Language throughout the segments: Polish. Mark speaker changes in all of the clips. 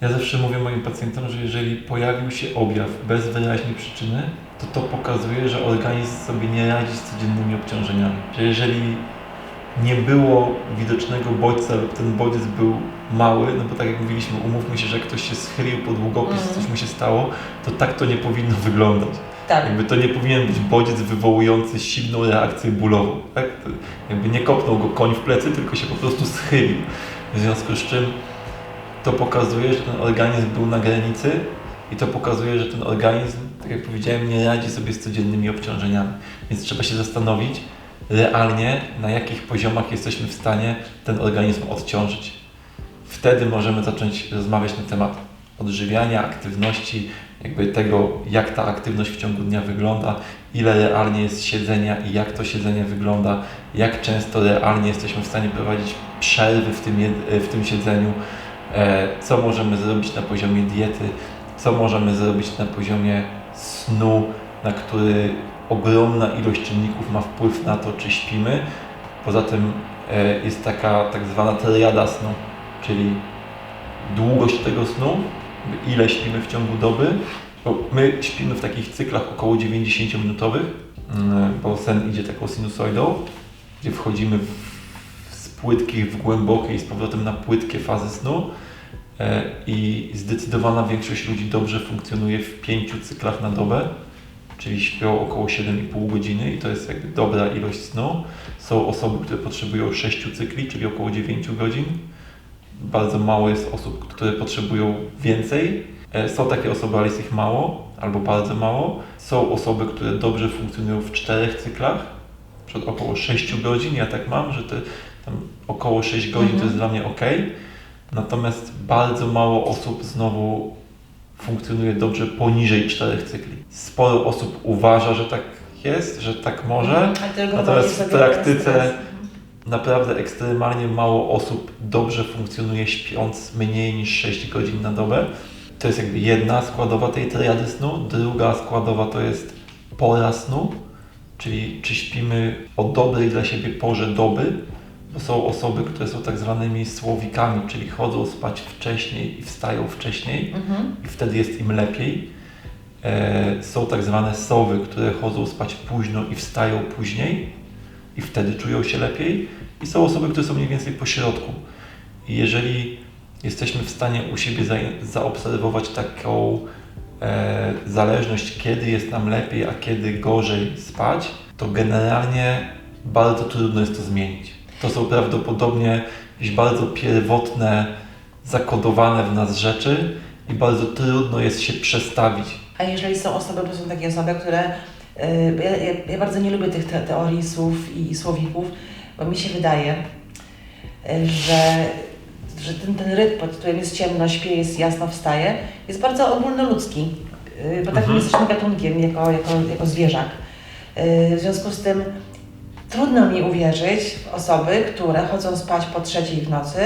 Speaker 1: Ja zawsze mówię moim pacjentom, że jeżeli pojawił się objaw bez wyraźnej przyczyny, to to pokazuje, że organizm sobie nie radzi z codziennymi obciążeniami. Że jeżeli nie było widocznego bodźca lub ten bodziec był mały, no bo tak jak mówiliśmy, umówmy się, że ktoś się schylił pod długopis,
Speaker 2: Mhm.
Speaker 1: coś mu się stało, to tak to nie powinno wyglądać.
Speaker 2: Tak.
Speaker 1: Jakby to nie powinien być bodziec wywołujący silną reakcję bólową. Tak? Jakby nie kopnął go koń w plecy, tylko się po prostu schylił. W związku z czym to pokazuje, że ten organizm był na granicy i to pokazuje, że ten organizm, tak jak powiedziałem, nie radzi sobie z codziennymi obciążeniami. Więc trzeba się zastanowić realnie, na jakich poziomach jesteśmy w stanie ten organizm odciążyć. Wtedy możemy zacząć rozmawiać na temat odżywiania, aktywności, jakby tego, jak ta aktywność w ciągu dnia wygląda, ile realnie jest siedzenia i jak to siedzenie wygląda, jak często realnie jesteśmy w stanie prowadzić przerwy w tym, w tym siedzeniu, co możemy zrobić na poziomie diety, co możemy zrobić na poziomie snu, na który ogromna ilość czynników ma wpływ na to, czy śpimy. Poza tym e, jest taka tak zwana triada snu, czyli długość tego snu, ile śpimy w ciągu doby. My śpimy w takich cyklach około 90-minutowych, mm, bo sen idzie taką sinusoidą, gdzie wchodzimy w, płytkich w głębokie i z powrotem na płytkie fazy snu. E, I zdecydowana większość ludzi dobrze funkcjonuje w pięciu cyklach na dobę, czyli śpią około 7,5 godziny i to jest jakby dobra ilość snu. Są osoby, które potrzebują 6 cykli, czyli około 9 godzin. Bardzo mało jest osób, które potrzebują więcej. E, Są takie osoby, ale jest ich mało albo bardzo mało. Są osoby, które dobrze funkcjonują w czterech cyklach, przed około 6 godzin. Ja tak mam, że te tam około 6 godzin to
Speaker 2: Mhm.
Speaker 1: jest dla mnie ok. Natomiast bardzo mało osób znowu funkcjonuje dobrze poniżej 4 cykli. Sporo osób uważa, że tak jest, że tak może.
Speaker 2: Mhm.
Speaker 1: Natomiast w praktyce naprawdę ekstremalnie mało osób dobrze funkcjonuje śpiąc mniej niż 6 godzin na dobę. To jest jakby jedna składowa tej triady snu. Druga składowa to jest pora snu, czyli czy śpimy o dobrej dla siebie porze doby, są osoby, które są tak zwanymi słowikami, czyli chodzą spać wcześniej i wstają wcześniej
Speaker 2: Mhm.
Speaker 1: i wtedy jest im lepiej. E, są tak zwane sowy, które chodzą spać późno i wstają później i wtedy czują się lepiej. I są osoby, które są mniej więcej po środku. I jeżeli jesteśmy w stanie u siebie za, zaobserwować taką e, zależność, kiedy jest nam lepiej, a kiedy gorzej spać, to generalnie bardzo trudno jest to zmienić. To są prawdopodobnie jakieś bardzo pierwotne, zakodowane w nas rzeczy i bardzo trudno jest się przestawić.
Speaker 2: A jeżeli są osoby, bo są takie osoby, które. y, Ja, ja, ja bardzo nie lubię tych te, teorii słów i słowików, bo mi się wydaje, y, że, że ten, ten rytm, pod którym jest ciemno, śpię, jest jasno, wstaje, jest bardzo ogólnoludzki, y, bo takim
Speaker 1: Mhm.
Speaker 2: jesteśmy gatunkiem jako, jako, jako zwierzak. Y, W związku z tym trudno mi uwierzyć w osoby, które chodzą spać po trzeciej w nocy,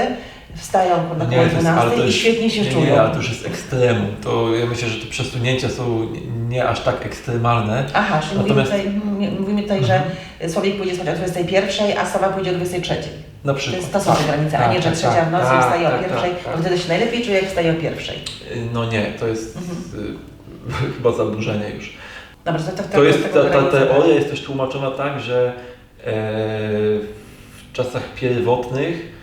Speaker 2: wstają po około
Speaker 1: to jest- ale
Speaker 2: 12
Speaker 1: to
Speaker 2: i
Speaker 1: jest-
Speaker 2: świetnie się
Speaker 1: nie,
Speaker 2: czują.
Speaker 1: Nie, ale to już jest ekstremum. To ja myślę, że te przesunięcia są nie, nie aż tak ekstremalne.
Speaker 2: Aha, czyli
Speaker 1: Natomiast-
Speaker 2: mówimy tutaj, mówimy tutaj
Speaker 1: Mhm.
Speaker 2: że Słowik pójdzie spać o 21, a Sowa pójdzie o 23.
Speaker 1: Na
Speaker 2: To
Speaker 1: przykład.
Speaker 2: jest to są te granice, a nie, że
Speaker 1: tak,
Speaker 2: trzecia
Speaker 1: tak,
Speaker 2: w nocy
Speaker 1: tak,
Speaker 2: wstaje o
Speaker 1: tak,
Speaker 2: pierwszej,
Speaker 1: tak, tak.
Speaker 2: bo wtedy się najlepiej czuje, jak wstaje o pierwszej.
Speaker 1: Y, No nie, to jest
Speaker 2: Mhm.
Speaker 1: y, chyba zaburzenie już.
Speaker 2: Dobra, to, to,
Speaker 1: To jest,
Speaker 2: taką
Speaker 1: ta, ta teoria jest też tłumaczona tak, że w czasach pierwotnych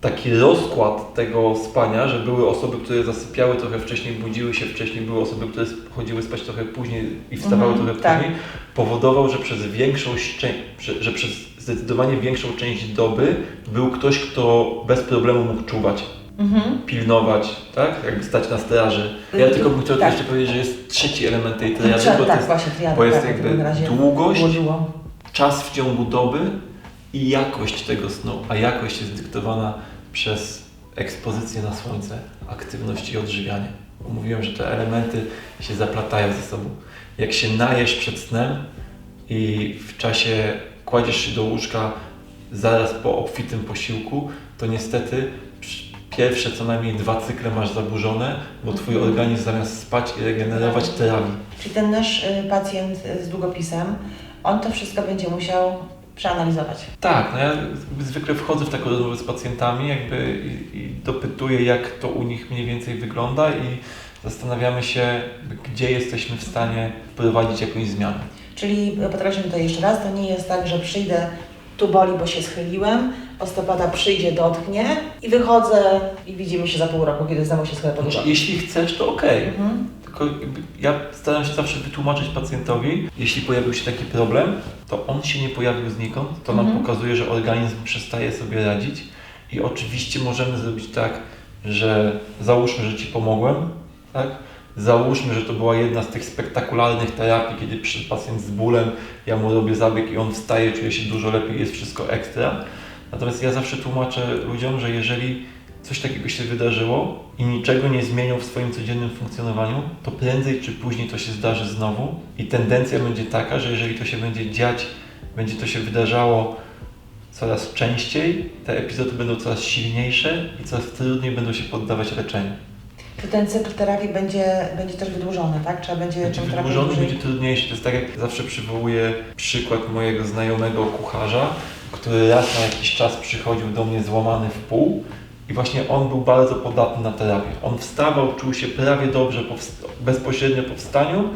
Speaker 1: taki rozkład tego spania, że były osoby, które zasypiały trochę wcześniej, budziły się wcześniej, były osoby, które chodziły spać trochę później i wstawały
Speaker 2: Mhm,
Speaker 1: trochę
Speaker 2: tak.
Speaker 1: później, powodował, że przez większą że, przez zdecydowanie większą część doby był ktoś, kto bez problemu mógł czuwać,
Speaker 2: Mhm.
Speaker 1: pilnować, tak? Jakby stać na straży. Ja tylko bym chciał
Speaker 2: Tak.
Speaker 1: jeszcze powiedzieć, że jest trzeci element tej triady, bo
Speaker 2: tak,
Speaker 1: jest
Speaker 2: właśnie triada,
Speaker 1: bo jest
Speaker 2: tak,
Speaker 1: jakby długość. Czas w ciągu doby i jakość tego snu, a jakość jest dyktowana przez ekspozycję na słońce, aktywność i odżywianie. Mówiłem, że te elementy się zaplatają ze sobą. Jak się najesz przed snem i w czasie kładziesz się do łóżka zaraz po obfitym posiłku, to niestety pierwsze co najmniej dwa cykle masz zaburzone, bo twój
Speaker 2: Mhm.
Speaker 1: organizm zamiast spać i regenerować trawi.
Speaker 2: Czyli ten nasz y, pacjent z długopisem, on to wszystko będzie musiał przeanalizować.
Speaker 1: Tak, no ja zwykle wchodzę w taką rozmowę z pacjentami jakby i, i dopytuję, jak to u nich mniej więcej wygląda i zastanawiamy się, gdzie jesteśmy w stanie wprowadzić jakąś zmianę.
Speaker 2: Czyli podkreślmy to jeszcze raz, to nie jest tak, że przyjdę, tu boli, bo się schyliłem, osteopata przyjdzie, dotknie i wychodzę i widzimy się za pół roku, kiedy znowu się schylę po
Speaker 1: Znaczy, jeśli chcesz, to okej.
Speaker 2: Mhm.
Speaker 1: Ja staram się zawsze wytłumaczyć pacjentowi, jeśli pojawił się taki problem, to on się nie pojawił znikąd. To nam
Speaker 2: Mhm.
Speaker 1: pokazuje, że organizm przestaje sobie radzić i oczywiście możemy zrobić tak, że załóżmy, że Ci pomogłem, tak? Załóżmy, że to była jedna z tych spektakularnych terapii, kiedy przyszedł pacjent z bólem, ja mu robię zabieg i on wstaje, czuje się dużo lepiej, jest wszystko ekstra. Natomiast ja zawsze tłumaczę ludziom, że jeżeli coś takiego się wydarzyło i niczego nie zmienią w swoim codziennym funkcjonowaniu, to prędzej czy później to się zdarzy znowu i tendencja będzie taka, że jeżeli to się będzie dziać, będzie to się wydarzało coraz częściej, te epizody będą coraz silniejsze i coraz trudniej będą się poddawać leczeniu.
Speaker 2: To ten cykl terapii będzie, będzie też wydłużony, tak? Trzeba będzie,
Speaker 1: Będzie wydłużony, będzie trudniejszy. To jest tak, jak zawsze przywołuję przykład mojego znajomego kucharza, który raz na jakiś czas przychodził do mnie złamany w pół i właśnie on był bardzo podatny na terapię. On wstawał, czuł się prawie dobrze po bezpośrednio po wstaniu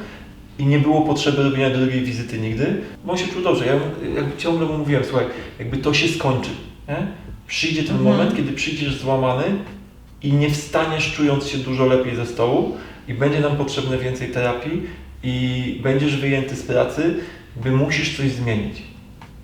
Speaker 1: i nie było potrzeby robienia drugiej wizyty nigdy, bo on się czuł dobrze. Ja jakby ciągle mu mówiłem, słuchaj, jakby to się skończy. Nie? Przyjdzie ten
Speaker 2: Mhm.
Speaker 1: moment, kiedy przyjdziesz złamany i nie wstaniesz czując się dużo lepiej ze stołu i będzie nam potrzebne więcej terapii i będziesz wyjęty z pracy, by musisz coś zmienić.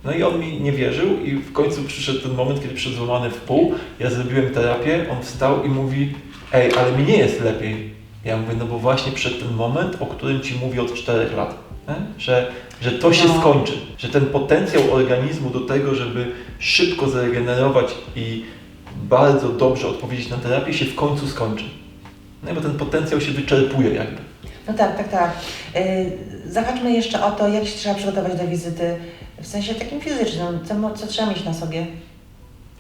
Speaker 1: No i on mi nie wierzył i w końcu przyszedł ten moment, kiedy przyszedł złamany w pół, ja zrobiłem terapię, on wstał i mówi, ej, ale mi nie jest lepiej. Ja mówię, no bo właśnie przed ten moment, o którym Ci mówię od czterech lat, nie? Że, że to się
Speaker 2: No.
Speaker 1: skończy, że ten potencjał organizmu do tego, żeby szybko zaregenerować i bardzo dobrze odpowiedzieć na terapię się w końcu skończy. No bo ten potencjał się wyczerpuje jakby.
Speaker 2: No tak, tak, tak. Yy, zahaczmy jeszcze o to, jak się trzeba przygotować do wizyty, w sensie takim fizycznym, co, co trzeba mieć na sobie.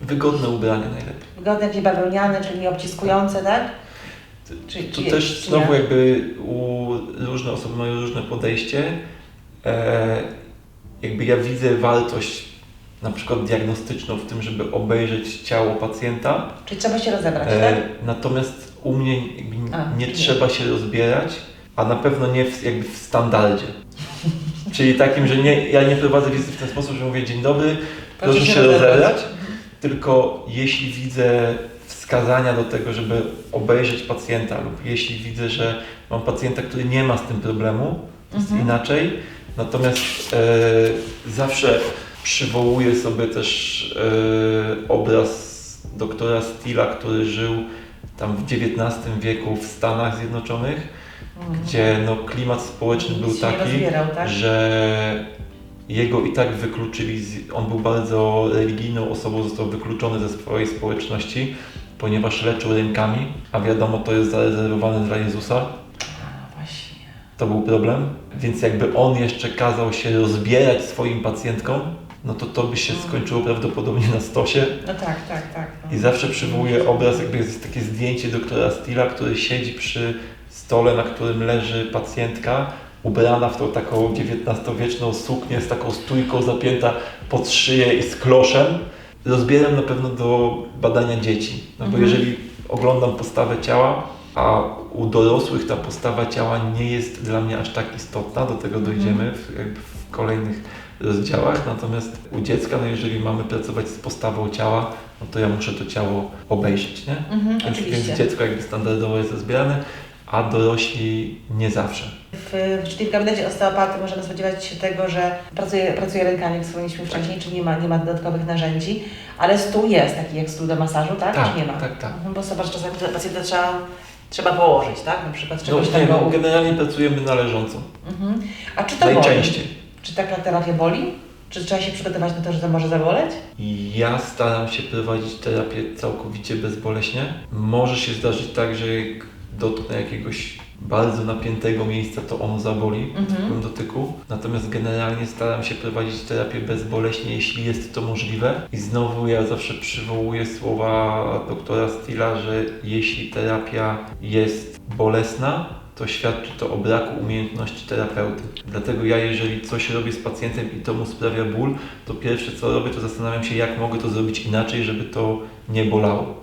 Speaker 1: Wygodne ubranie najlepiej.
Speaker 2: Wygodne, jakieś bawełniane, czyli nie obciskujące, tak? Czy,
Speaker 1: To
Speaker 2: czy,
Speaker 1: też
Speaker 2: czy
Speaker 1: znowu
Speaker 2: nie?
Speaker 1: jakby u różne osoby mają różne podejście. E, jakby ja widzę wartość na przykład diagnostyczną w tym, żeby obejrzeć ciało pacjenta.
Speaker 2: Czyli trzeba się rozebrać, tak?
Speaker 1: E, natomiast u mnie
Speaker 2: A,
Speaker 1: nie
Speaker 2: nie.
Speaker 1: trzeba się rozbierać, a na pewno nie w, jakby w standardzie. Czyli takim, że nie, ja nie prowadzę wizyty w ten sposób, że mówię dzień dobry, proszę się rozebrać. Tylko jeśli widzę wskazania do tego, żeby obejrzeć pacjenta, lub jeśli widzę, że mam pacjenta, który nie ma z tym problemu, to jest
Speaker 2: Mhm.
Speaker 1: inaczej. Natomiast e, zawsze przywołuję sobie też e, obraz doktora Stila, który żył tam w XIX wieku w Stanach Zjednoczonych,
Speaker 2: Mhm.
Speaker 1: Gdzie no, klimat społeczny
Speaker 2: Nic
Speaker 1: był taki,
Speaker 2: rozbierał, tak?
Speaker 1: że jego i tak wykluczyli, z, on był bardzo religijną osobą, został wykluczony ze swojej społeczności, ponieważ leczył rękami, a wiadomo, to jest zarezerwowane dla Jezusa.
Speaker 2: A, właśnie.
Speaker 1: To był problem, więc jakby on jeszcze kazał się rozbierać swoim pacjentkom, no to to by się skończyło prawdopodobnie na stosie.
Speaker 2: No tak, tak, tak. No.
Speaker 1: I zawsze przywołuję obraz, jakby jest takie zdjęcie doktora Stila, który siedzi przy stole, na którym leży pacjentka, ubrana w tą taką XIX-wieczną suknię z taką stójką zapięta pod szyję i z kloszem. Rozbieram na pewno do badania dzieci, no bo
Speaker 2: Mhm.
Speaker 1: jeżeli oglądam postawę ciała, a u dorosłych ta postawa ciała nie jest dla mnie aż tak istotna, do tego dojdziemy w, w kolejnych rozdziałach, natomiast u dziecka, no jeżeli mamy pracować z postawą ciała, no to ja muszę to ciało obejrzeć, nie?
Speaker 2: Mhm,
Speaker 1: Więc, więc dziecko jakby standardowo jest rozbierane, a dorośli nie zawsze.
Speaker 2: W, czyli w gabinecie osteopaty możemy spodziewać się tego, że pracuje, pracuje rękami, jak wspomnieliśmy wcześniej, czyli nie ma, nie ma dodatkowych narzędzi, ale stół jest taki jak stół do masażu, tak?
Speaker 1: Tak,
Speaker 2: Czy nie ma?
Speaker 1: tak, tak.
Speaker 2: Mhm, bo zobacz, czasami pacjenta trzeba, trzeba położyć, tak? Na przykład
Speaker 1: No,
Speaker 2: czegoś
Speaker 1: nie,
Speaker 2: takiego.
Speaker 1: no, generalnie pracujemy na leżąco.
Speaker 2: Mhm. A czy to boli?
Speaker 1: Najczęściej.
Speaker 2: Czy taka terapia boli? Czy trzeba się przygotować na to, że to może zaboleć?
Speaker 1: Ja staram się prowadzić terapię całkowicie bezboleśnie. Może się zdarzyć tak, że jak dotknę jakiegoś bardzo napiętego miejsca, to ono zaboli w
Speaker 2: Mhm.
Speaker 1: tym dotyku. Natomiast generalnie staram się prowadzić terapię bezboleśnie, jeśli jest to możliwe. I znowu ja zawsze przywołuję słowa doktora Stila, że jeśli terapia jest bolesna, to świadczy to o braku umiejętności terapeuty. Dlatego ja, jeżeli coś robię z pacjentem i to mu sprawia ból, to pierwsze co robię, to zastanawiam się, jak mogę to zrobić inaczej, żeby to nie bolało.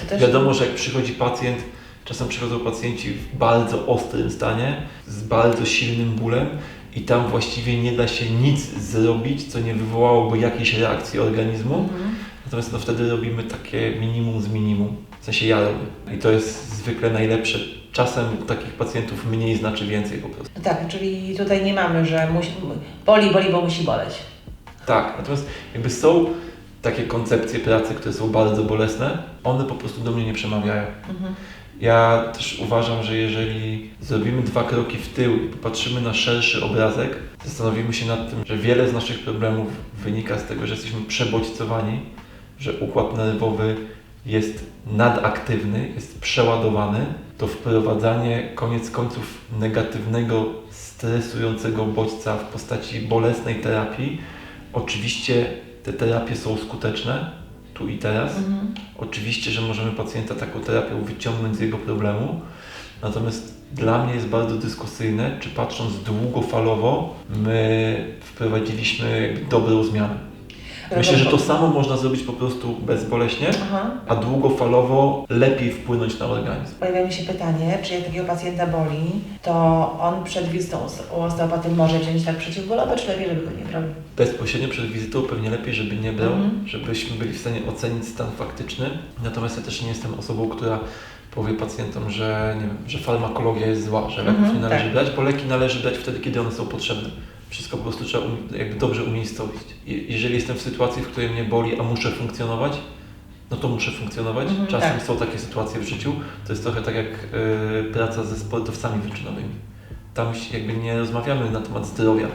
Speaker 2: To też-
Speaker 1: Wiadomo, że jak przychodzi pacjent, czasem przychodzą pacjenci w bardzo ostrym stanie, z bardzo silnym bólem i tam właściwie nie da się nic zrobić, co nie wywołałoby jakiejś reakcji organizmu.
Speaker 2: Mhm.
Speaker 1: Natomiast no wtedy robimy takie minimum z minimum. W sensie ja robię. I to jest zwykle najlepsze. Czasem u takich pacjentów mniej znaczy więcej po prostu.
Speaker 2: No tak, czyli tutaj nie mamy, że musi, boli, boli, bo musi boleć.
Speaker 1: Tak, natomiast jakby są takie koncepcje pracy, które są bardzo bolesne, one po prostu do mnie nie przemawiają.
Speaker 2: Mhm.
Speaker 1: Ja też uważam, że jeżeli zrobimy dwa kroki w tył i popatrzymy na szerszy obrazek, zastanowimy się nad tym, że wiele z naszych problemów wynika z tego, że jesteśmy przebodźcowani, że układ nerwowy jest nadaktywny, jest przeładowany, to wprowadzanie koniec końców negatywnego, stresującego bodźca w postaci bolesnej terapii, oczywiście te terapie są skuteczne tu i teraz,
Speaker 2: Mhm.
Speaker 1: Oczywiście, że możemy pacjenta taką terapią wyciągnąć z jego problemu, natomiast dla mnie jest bardzo dyskusyjne, czy patrząc długofalowo, my wprowadziliśmy jakby dobrą zmianę. Myślę, że to samo można zrobić po prostu bezboleśnie,
Speaker 2: Aha.
Speaker 1: a długofalowo lepiej wpłynąć na organizm.
Speaker 2: Pojawia mi się pytanie, czy jak takiego pacjenta boli, to on przed wizytą u osteopaty może wziąć tak przeciwbólowe, czy lepiej, żeby go nie brał?
Speaker 1: Bezpośrednio przed wizytą pewnie lepiej, żeby nie brał,
Speaker 2: Mhm.
Speaker 1: żebyśmy byli w stanie ocenić stan faktyczny. Natomiast ja też nie jestem osobą, która powie pacjentom, że, nie wiem, że farmakologia jest zła, że leków
Speaker 2: Mhm,
Speaker 1: nie należy
Speaker 2: tak.
Speaker 1: brać, bo leki należy brać wtedy, kiedy one są potrzebne. Wszystko po prostu trzeba um, jakby dobrze umiejscowić. Je- Jeżeli jestem w sytuacji, w której mnie boli, a muszę funkcjonować, no to muszę funkcjonować.
Speaker 2: Mhm,
Speaker 1: Czasem
Speaker 2: tak.
Speaker 1: są takie sytuacje w życiu. To jest trochę tak jak y, praca ze sportowcami wyczynowymi. Tam jakby nie rozmawiamy na temat zdrowia.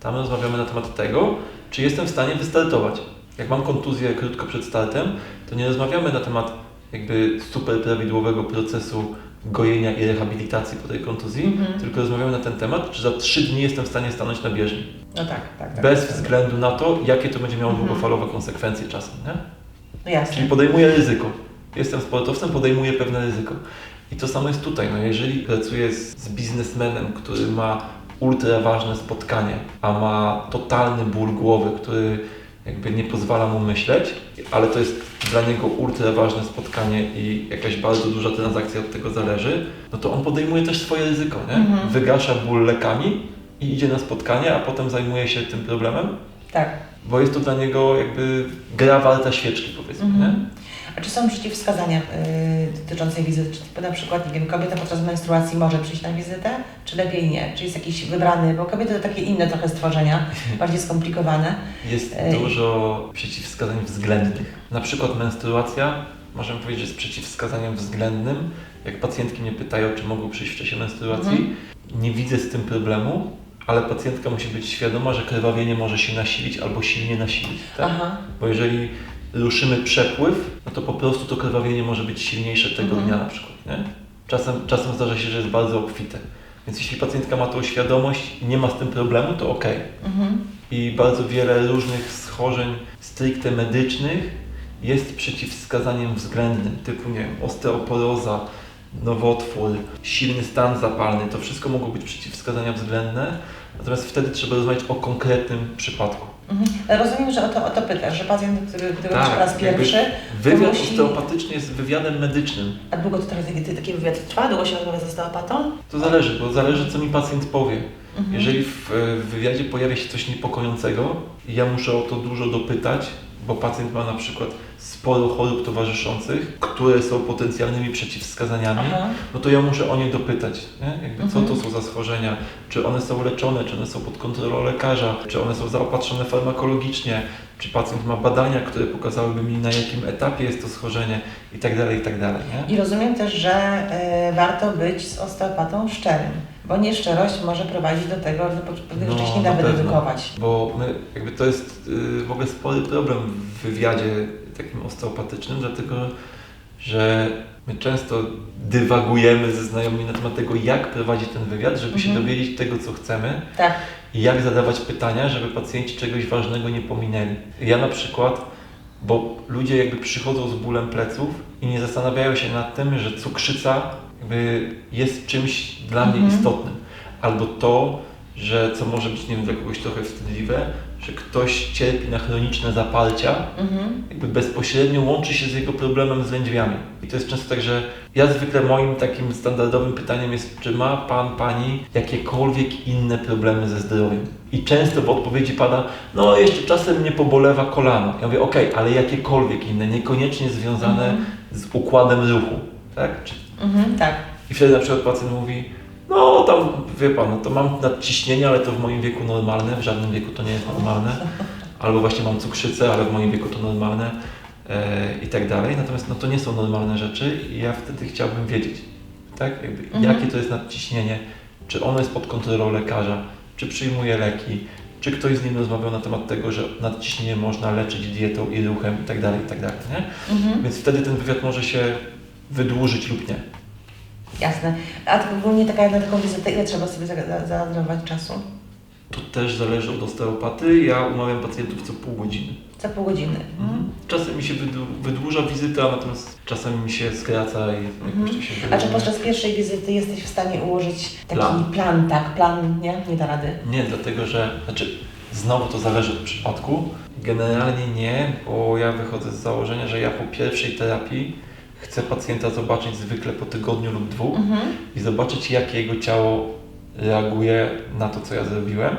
Speaker 1: Tam rozmawiamy na temat tego, czy jestem w stanie wystartować. Jak mam kontuzję krótko przed startem, to nie rozmawiamy na temat jakby super prawidłowego procesu gojenia i rehabilitacji po tej kontuzji,
Speaker 2: Mhm.
Speaker 1: tylko rozmawiamy na ten temat, czy za trzy dni jestem w stanie stanąć na bieżni.
Speaker 2: No tak, tak. tak
Speaker 1: Bez
Speaker 2: tak.
Speaker 1: względu na to, jakie to będzie miało
Speaker 2: Mhm.
Speaker 1: długofalowe konsekwencje czasem. Nie?
Speaker 2: No jasne.
Speaker 1: Czyli podejmuję ryzyko. Jestem sportowcem, podejmuję pewne ryzyko. I to samo jest tutaj. No jeżeli pracuję z, z biznesmenem, który ma ultra ważne spotkanie, a ma totalny ból głowy, który jakby nie pozwala mu myśleć, ale to jest dla niego ultra ważne spotkanie i jakaś bardzo duża transakcja od tego zależy, no to on podejmuje też swoje ryzyko, nie?
Speaker 2: Mhm.
Speaker 1: Wygasza ból lekami i idzie na spotkanie, a potem zajmuje się tym problemem,
Speaker 2: Tak.
Speaker 1: bo jest to dla niego jakby gra warta świeczki, powiedzmy, nie?
Speaker 2: Mhm. A czy są przeciwwskazania y, dotyczące wizyty? Czy na przykład, nie wiem, kobieta podczas menstruacji może przyjść na wizytę, czy lepiej nie? Czy jest jakiś wybrany, bo kobiety to takie inne trochę stworzenia, bardziej skomplikowane.
Speaker 1: Jest
Speaker 2: Ej.
Speaker 1: dużo przeciwwskazań względnych. Na przykład menstruacja, możemy powiedzieć, że jest przeciwwskazaniem względnym. Jak pacjentki mnie pytają, czy mogą przyjść w czasie menstruacji,
Speaker 2: Mhm.
Speaker 1: nie widzę z tym problemu, ale pacjentka musi być świadoma, że krwawienie może się nasilić albo silnie nasilić. Tak? Bo jeżeli ruszymy przepływ, no to po prostu to krwawienie może być silniejsze tego
Speaker 2: Mhm.
Speaker 1: dnia na przykład. Nie? Czasem, czasem zdarza się, że jest bardzo obfite. Więc jeśli pacjentka ma tą świadomość i nie ma z tym problemu, to okej
Speaker 2: Mhm.
Speaker 1: i bardzo wiele różnych schorzeń stricte medycznych jest przeciwwskazaniem względnym, typu nie wiem, osteoporoza, nowotwór, silny stan zapalny, to wszystko mogą być przeciwwskazania względne, natomiast wtedy trzeba rozmawiać o konkretnym przypadku.
Speaker 2: Mhm. Rozumiem, że o to, o to pytasz, że pacjent, który, który
Speaker 1: Tak,
Speaker 2: po raz pierwszy,
Speaker 1: Wywiad
Speaker 2: musi-
Speaker 1: osteopatyczny jest wywiadem medycznym.
Speaker 2: a długo to teraz taki, taki wywiad trwa? Długo się rozmawia z osteopatą?
Speaker 1: To zależy, bo zależy co mi pacjent powie.
Speaker 2: Mhm.
Speaker 1: Jeżeli w, w wywiadzie pojawia się coś niepokojącego i ja muszę o to dużo dopytać, bo pacjent ma na przykład sporo chorób towarzyszących, które są potencjalnymi przeciwwskazaniami,
Speaker 2: Aha.
Speaker 1: no to ja muszę o nie dopytać, nie? Jakby co
Speaker 2: Mhm.
Speaker 1: to są za schorzenia, czy one są leczone, czy one są pod kontrolą lekarza, czy one są zaopatrzone farmakologicznie, czy pacjent ma badania, które pokazałyby mi na jakim etapie jest to schorzenie i tak dalej, i tak dalej, nie?
Speaker 2: I rozumiem też, że e, warto być z osteopatą szczerym, bo nieszczerość może prowadzić do tego, że
Speaker 1: No,
Speaker 2: rzeczy się nie
Speaker 1: na
Speaker 2: da
Speaker 1: pewno.
Speaker 2: wydedukować.
Speaker 1: Bo my, jakby to jest y, w ogóle spory problem w wywiadzie takim osteopatycznym, dlatego że my często dywagujemy ze znajomymi na temat tego, jak prowadzić ten wywiad, żeby się
Speaker 2: Mhm.
Speaker 1: dowiedzieć tego, co chcemy
Speaker 2: Tak.
Speaker 1: i jak zadawać pytania, żeby pacjenci czegoś ważnego nie pominęli. Ja na przykład, bo ludzie jakby przychodzą z bólem pleców i nie zastanawiają się nad tym, że cukrzyca jakby jest czymś dla mnie
Speaker 2: Mhm.
Speaker 1: istotnym. Albo to, że co może być, nie wiem, dla kogoś trochę wstydliwe, że ktoś cierpi na chroniczne zapalcia,
Speaker 2: Mhm.
Speaker 1: jakby bezpośrednio łączy się z jego problemem z lędźwiami. I to jest często tak, że ja zwykle moim takim standardowym pytaniem jest, czy ma Pan, Pani jakiekolwiek inne problemy ze zdrowiem? I często w odpowiedzi pada, no jeszcze czasem mnie pobolewa kolano. Ja mówię, okej, ale jakiekolwiek inne, niekoniecznie związane
Speaker 2: Mhm.
Speaker 1: z układem ruchu, tak? Czy
Speaker 2: Mhm. Tak.
Speaker 1: i wtedy na przykład pacjent mówi, no tam, wie pan, no to mam nadciśnienie, ale to w moim wieku normalne, w żadnym wieku to nie jest normalne. Albo właśnie mam cukrzycę, ale w moim wieku to normalne e, i tak dalej. Natomiast no, to nie są normalne rzeczy i ja wtedy chciałbym wiedzieć, tak? Jakby,
Speaker 2: Mhm.
Speaker 1: jakie to jest nadciśnienie, czy ono jest pod kontrolą lekarza, czy przyjmuje leki, czy ktoś z nim rozmawiał na temat tego, że nadciśnienie można leczyć dietą i ruchem i tak dalej, i tak dalej, nie?
Speaker 2: Mhm.
Speaker 1: Więc wtedy ten wywiad może się wydłużyć lub nie.
Speaker 2: Jasne. A tak ogólnie taka, na taką wizytę, ile trzeba sobie za- za- zarezerwować czasu?
Speaker 1: To też zależy od osteopaty. Ja umawiam pacjentów co pół godziny.
Speaker 2: Za pół godziny. Mhm.
Speaker 1: Czasem mi się wydłu- wydłuża wizyta, natomiast czasami mi się skraca i
Speaker 2: Mhm.
Speaker 1: jakoś to się
Speaker 2: A czy podczas pierwszej wizyty jesteś w stanie ułożyć taki
Speaker 1: Plan.
Speaker 2: plan, tak? Plan, nie? Nie da rady.
Speaker 1: Nie, dlatego że, znaczy znowu to zależy od przypadku. Generalnie nie, bo ja wychodzę z założenia, że ja po pierwszej terapii chcę pacjenta zobaczyć zwykle po tygodniu lub dwóch
Speaker 2: Mhm.
Speaker 1: i zobaczyć, jak jego ciało reaguje na to, co ja zrobiłem.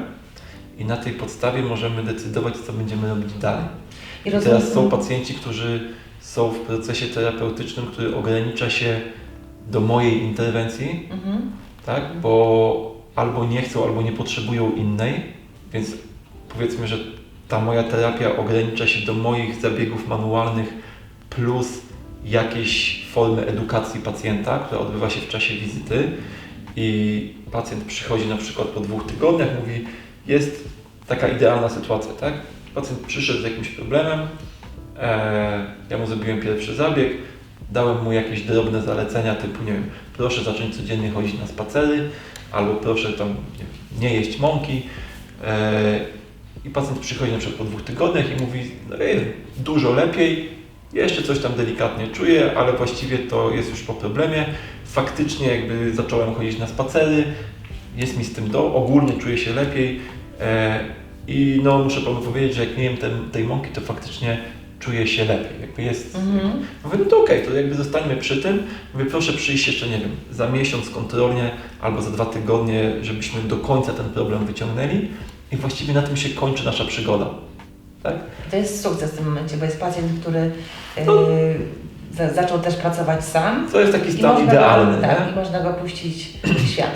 Speaker 1: I na tej podstawie możemy decydować, co będziemy robić dalej.
Speaker 2: I
Speaker 1: I
Speaker 2: rozumiem.
Speaker 1: teraz są pacjenci, którzy są w procesie terapeutycznym, który ogranicza się do mojej interwencji,
Speaker 2: Mhm.
Speaker 1: tak? Bo albo nie chcą, albo nie potrzebują innej, więc powiedzmy, że ta moja terapia ogranicza się do moich zabiegów manualnych plus jakiejś formy edukacji pacjenta, która odbywa się w czasie wizyty i pacjent przychodzi na przykład po dwóch tygodniach, mówi, jest taka idealna sytuacja, tak? Pacjent przyszedł z jakimś problemem, e, ja mu zrobiłem pierwszy zabieg, dałem mu jakieś drobne zalecenia typu, nie wiem, proszę zacząć codziennie chodzić na spacery, albo proszę tam nie, nie jeść mąki. E, I pacjent przychodzi na przykład po dwóch tygodniach i mówi, no ej, dużo lepiej, jeszcze coś tam delikatnie czuję, ale właściwie to jest już po problemie. Faktycznie jakby zacząłem chodzić na spacery, jest mi z tym do, ogólnie czuję się lepiej e, i no muszę panu powiedzieć, że jak nie jem ten, tej mąki, to faktycznie czuję się lepiej. Jakby jest,
Speaker 2: Mhm.
Speaker 1: Mówię, no to okej, to jakby zostańmy przy tym. Mówię, proszę przyjść jeszcze, nie wiem, za miesiąc kontrolnie albo za dwa tygodnie, żebyśmy do końca ten problem wyciągnęli i właściwie na tym się kończy nasza przygoda. Tak?
Speaker 2: To jest sukces w tym momencie, bo jest pacjent, który yy,
Speaker 1: No.
Speaker 2: za, zaczął też pracować sam.
Speaker 1: To jest taki stan idealny,
Speaker 2: Go, tak? I można go puścić w świat.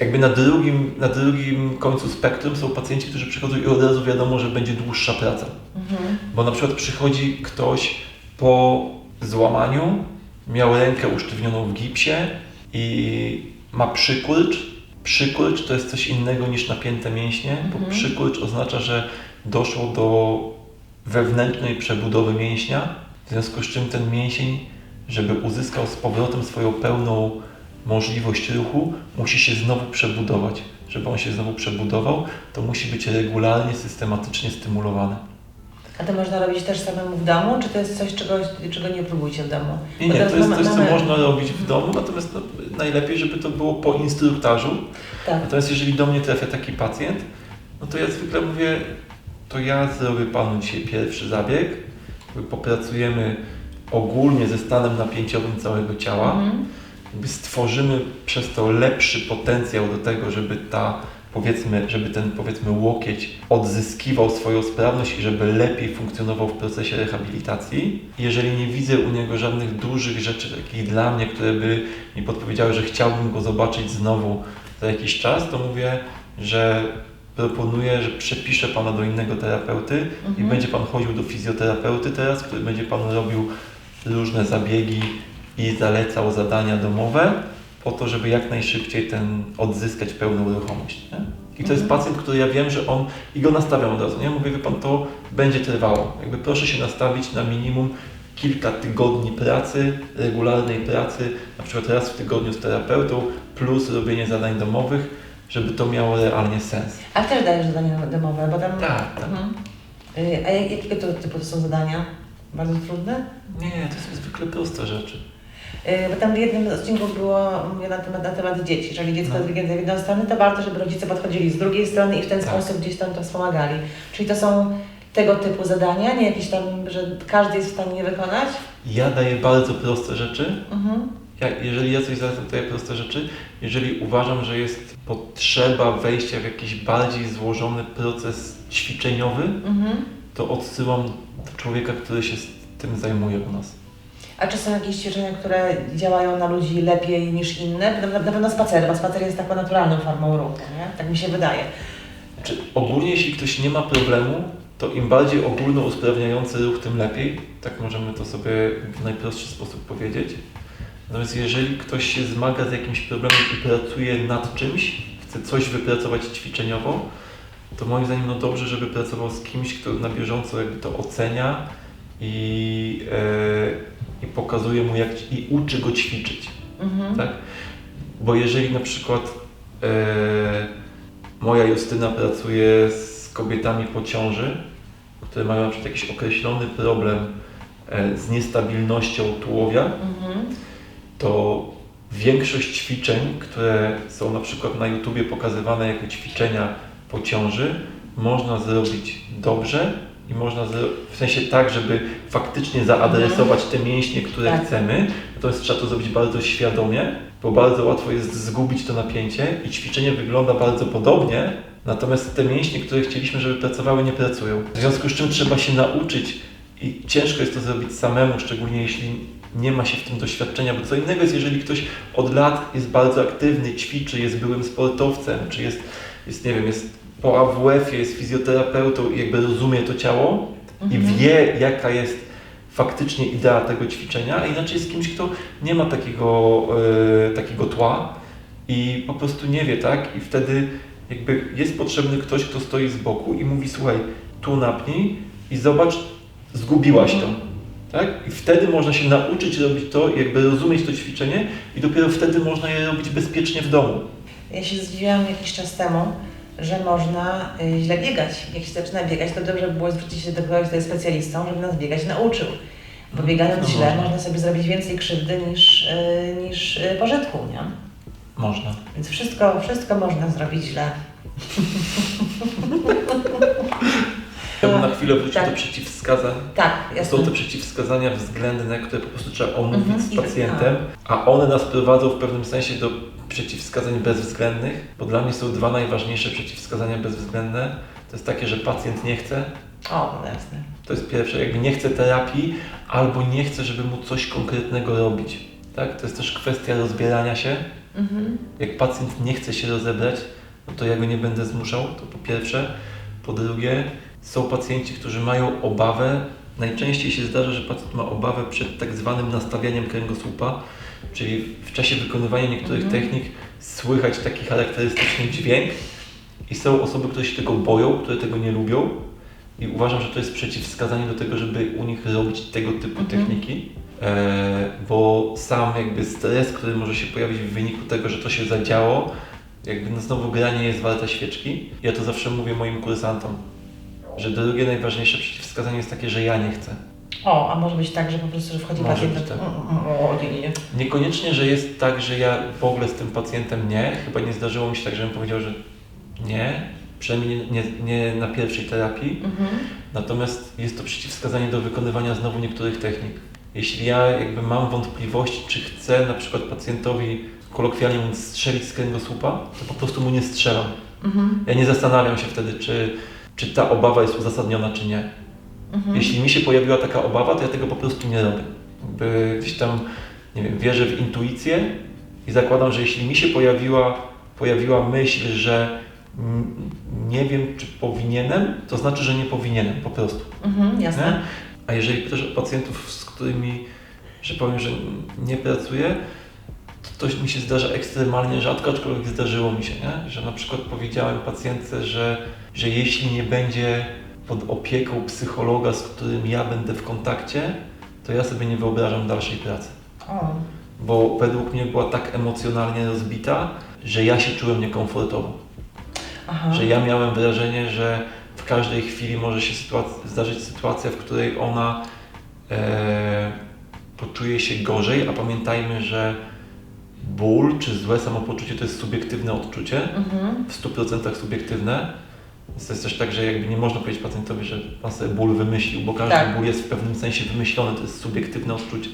Speaker 1: Jakby na drugim, na drugim końcu spektrum są pacjenci, którzy przychodzą i od razu wiadomo, że będzie dłuższa praca.
Speaker 2: Mhm.
Speaker 1: Bo na przykład przychodzi ktoś po złamaniu, miał rękę usztywnioną w gipsie i ma przykurcz. Przykurcz to jest coś innego niż napięte mięśnie, bo
Speaker 2: Mhm.
Speaker 1: przykurcz oznacza, że doszło do wewnętrznej przebudowy mięśnia, w związku z czym ten mięsień, żeby uzyskał z powrotem swoją pełną możliwość ruchu, musi się znowu przebudować. Żeby on się znowu przebudował, to musi być regularnie, systematycznie stymulowany.
Speaker 2: A to można robić też samemu w domu, czy to jest coś, czego, czego nie próbujcie w domu?
Speaker 1: Nie, nie, to jest
Speaker 2: mamy-
Speaker 1: coś, co
Speaker 2: mamy-
Speaker 1: można robić w domu, natomiast no, najlepiej, żeby to było po instruktażu.
Speaker 2: Tak.
Speaker 1: Natomiast jeżeli do mnie trafia taki pacjent, no to ja zwykle mówię, to ja zrobię Panu dzisiaj pierwszy zabieg, popracujemy ogólnie ze stanem napięciowym całego ciała,
Speaker 2: Mhm.
Speaker 1: stworzymy przez to lepszy potencjał do tego, żeby ta powiedzmy, żeby ten powiedzmy łokieć odzyskiwał swoją sprawność i żeby lepiej funkcjonował w procesie rehabilitacji. Jeżeli nie widzę u niego żadnych dużych rzeczy takich dla mnie, które by mi podpowiedziały, że chciałbym go zobaczyć znowu za jakiś czas, to mówię, że proponuję, że przepiszę Pana do innego terapeuty i
Speaker 2: Mhm.
Speaker 1: będzie Pan chodził do fizjoterapeuty teraz, który będzie Panu robił różne zabiegi i zalecał zadania domowe po to, żeby jak najszybciej ten odzyskać pełną ruchomość. Nie? I to jest
Speaker 2: Mhm.
Speaker 1: pacjent, który ja wiem, że on i go nastawiam od razu. Nie mówię, wie pan, to będzie trwało. Jakby proszę się nastawić na minimum kilka tygodni pracy, regularnej pracy, na przykład raz w tygodniu z terapeutą, plus robienie zadań domowych, żeby to miało realnie sens.
Speaker 2: A też dajesz zadania domowe, bo tam...
Speaker 1: Tak, tak.
Speaker 2: Mhm. Y, A jak- jakiego to typu to są zadania? Bardzo trudne?
Speaker 1: Nie, to są zwykle proste rzeczy.
Speaker 2: Yy, Bo tam w jednym z odcinków było mówię na temat, na temat dzieci. Jeżeli dziecko
Speaker 1: No.
Speaker 2: w jedną stronę, to warto, żeby rodzice podchodzili z drugiej strony i w ten
Speaker 1: Tak.
Speaker 2: sposób gdzieś tam to wspomagali. Czyli to są tego typu zadania, nie jakieś tam, że każdy jest w stanie je wykonać?
Speaker 1: Ja daję bardzo proste rzeczy.
Speaker 2: Mhm.
Speaker 1: Ja, jeżeli ja coś zalecam, to daję proste rzeczy. Jeżeli uważam, że jest potrzeba wejścia w jakiś bardziej złożony proces ćwiczeniowy,
Speaker 2: Mhm.
Speaker 1: to odsyłam do człowieka, który się z tym zajmuje u nas.
Speaker 2: A czy są jakieś ćwiczenia, które działają na ludzi lepiej niż inne? Na, na pewno spacer, bo spacer jest taką naturalną formą ruchu, nie? Tak mi się wydaje.
Speaker 1: Czy ogólnie, jeśli ktoś nie ma problemu, to im bardziej ogólnousprawniający ruch, tym lepiej. Tak możemy to sobie w najprostszy sposób powiedzieć. Natomiast jeżeli ktoś się zmaga z jakimś problemem i pracuje nad czymś, chce coś wypracować ćwiczeniowo, to moim zdaniem no dobrze, żeby pracował z kimś, kto na bieżąco jakby to ocenia i, e, i pokazuje mu jak i uczy go ćwiczyć.
Speaker 2: Mhm.
Speaker 1: Tak? Bo jeżeli na przykład e, moja Justyna pracuje z kobietami po ciąży, które mają na przykład jakiś określony problem e, z niestabilnością tułowia,
Speaker 2: Mhm.
Speaker 1: To większość ćwiczeń, które są na przykład na YouTubie pokazywane jako ćwiczenia po ciąży, można zrobić dobrze i można w sensie tak, żeby faktycznie zaadresować te mięśnie, które
Speaker 2: Tak.
Speaker 1: chcemy. Natomiast trzeba to zrobić bardzo świadomie, bo bardzo łatwo jest zgubić to napięcie i ćwiczenie wygląda bardzo podobnie, natomiast te mięśnie, które chcieliśmy, żeby pracowały, nie pracują. W związku z czym trzeba się nauczyć i ciężko jest to zrobić samemu, szczególnie jeśli nie ma się w tym doświadczenia, bo co innego jest, jeżeli ktoś od lat jest bardzo aktywny, ćwiczy, jest byłym sportowcem, czy jest, jest nie wiem, jest po AWF-ie, jest fizjoterapeutą i jakby rozumie to ciało i
Speaker 2: Mhm.
Speaker 1: wie, jaka jest faktycznie idea tego ćwiczenia, a inaczej jest kimś, kto nie ma takiego, e, takiego tła i po prostu nie wie, tak? I wtedy jakby jest potrzebny ktoś, kto stoi z boku i mówi, słuchaj, tu napnij i zobacz, zgubiłaś to. Tak? I wtedy można się nauczyć robić to, jakby rozumieć to ćwiczenie i dopiero wtedy można je robić bezpiecznie w domu.
Speaker 2: Ja się zdziwiłam jakiś czas temu, że można y, źle biegać. Jak się zaczyna biegać, to dobrze by było zwrócić się do kogoś, kto jest specjalistą, żeby nas biegać nauczył. Bo biegając
Speaker 1: No
Speaker 2: źle,
Speaker 1: można.
Speaker 2: można sobie zrobić więcej krzywdy niż, y, niż y, pożytku, nie?
Speaker 1: Można.
Speaker 2: Więc wszystko, wszystko można zrobić źle.
Speaker 1: Chciałbym na chwilę wrócić
Speaker 2: Tak.
Speaker 1: do przeciwwskazań.
Speaker 2: Tak, jasne.
Speaker 1: Są te przeciwwskazania względne, które po prostu trzeba omówić
Speaker 2: Mhm.
Speaker 1: z pacjentem, a one nas prowadzą w pewnym sensie do przeciwwskazań bezwzględnych, bo dla mnie są dwa najważniejsze przeciwwskazania bezwzględne. To jest takie, że pacjent nie chce,
Speaker 2: O, no jasne.
Speaker 1: to jest pierwsze, jakby nie chce terapii, albo nie chce, żeby mu coś konkretnego robić. Tak? To jest też kwestia rozbierania się.
Speaker 2: Mhm.
Speaker 1: Jak pacjent nie chce się rozebrać, no to ja go nie będę zmuszał, to po pierwsze. Po drugie, są pacjenci, którzy mają obawę. Najczęściej się zdarza, że pacjent ma obawę przed tak zwanym nastawianiem kręgosłupa, czyli w czasie wykonywania niektórych
Speaker 2: Mhm.
Speaker 1: technik słychać taki charakterystyczny dźwięk i są osoby, które się tego boją, które tego nie lubią i uważam, że to jest przeciwwskazanie do tego, żeby u nich robić tego typu
Speaker 2: Mhm.
Speaker 1: techniki, e, bo sam jakby stres, który może się pojawić w wyniku tego, że to się zadziało, jakby no znowu granie jest warte świeczki. Ja to zawsze mówię moim kursantom, że drugie najważniejsze przeciwwskazanie jest takie, że ja nie chcę.
Speaker 2: O, a może być tak, że po prostu że wchodzi
Speaker 1: Może
Speaker 2: pacjent.
Speaker 1: być tak.
Speaker 2: Mm, mm, O, nie, nie, nie.
Speaker 1: Niekoniecznie, że jest tak, że ja w ogóle z tym pacjentem nie. Chyba nie zdarzyło mi się tak, żebym powiedział, że nie. Przynajmniej nie, nie, nie na pierwszej terapii.
Speaker 2: Mhm.
Speaker 1: Natomiast jest to przeciwwskazanie do wykonywania znowu niektórych technik. Jeśli ja jakby mam wątpliwości, czy chcę na przykład pacjentowi kolokwialnie mówiąc strzelić z kręgosłupa, to po prostu mu nie strzelam.
Speaker 2: Mhm.
Speaker 1: Ja nie zastanawiam się wtedy, czy, czy ta obawa jest uzasadniona, czy nie.
Speaker 2: Mhm.
Speaker 1: Jeśli mi się pojawiła taka obawa, to ja tego po prostu nie robię. Jakby gdzieś tam, nie wiem, wierzę w intuicję i zakładam, że jeśli mi się pojawiła, pojawiła myśl, że nie wiem, czy powinienem, to znaczy, że nie powinienem po prostu.
Speaker 2: Mhm,
Speaker 1: Nie?
Speaker 2: jasne.
Speaker 1: A jeżeli pytasz o pacjentów, z którymi, że powiem, że nie pracuję, to mi się zdarza ekstremalnie rzadko, aczkolwiek zdarzyło mi się, nie? że na przykład powiedziałem pacjentce, że, że jeśli nie będzie pod opieką psychologa, z którym ja będę w kontakcie, to ja sobie nie wyobrażam dalszej pracy.
Speaker 2: O.
Speaker 1: Bo według mnie była tak emocjonalnie rozbita, że ja się czułem niekomfortowo.
Speaker 2: Aha.
Speaker 1: Że ja miałem wrażenie, że w każdej chwili może się sytuac- zdarzyć sytuacja, w której ona e, po- czuje się gorzej, a pamiętajmy, że ból czy złe samopoczucie to jest subiektywne odczucie,
Speaker 2: Mhm.
Speaker 1: w 100% subiektywne. Więc to jest też tak, że jakby nie można powiedzieć pacjentowi, że pan sobie ból wymyślił, bo każdy
Speaker 2: Tak.
Speaker 1: ból jest w pewnym sensie wymyślony, to jest subiektywne odczucie.